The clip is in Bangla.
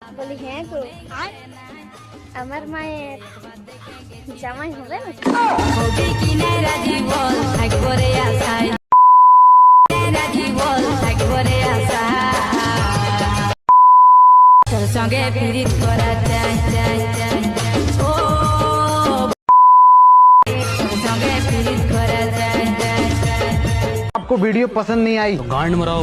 বলি হ্যাঁ গো আমার মায়ের জামাই হবে হবে কি না সঙ্গে পীড়িত করা চাই চাই চাই ও সঙ্গে পীড়িত করা চাই आपको वीडियो पसंद नहीं आई। तो गांड मराओ।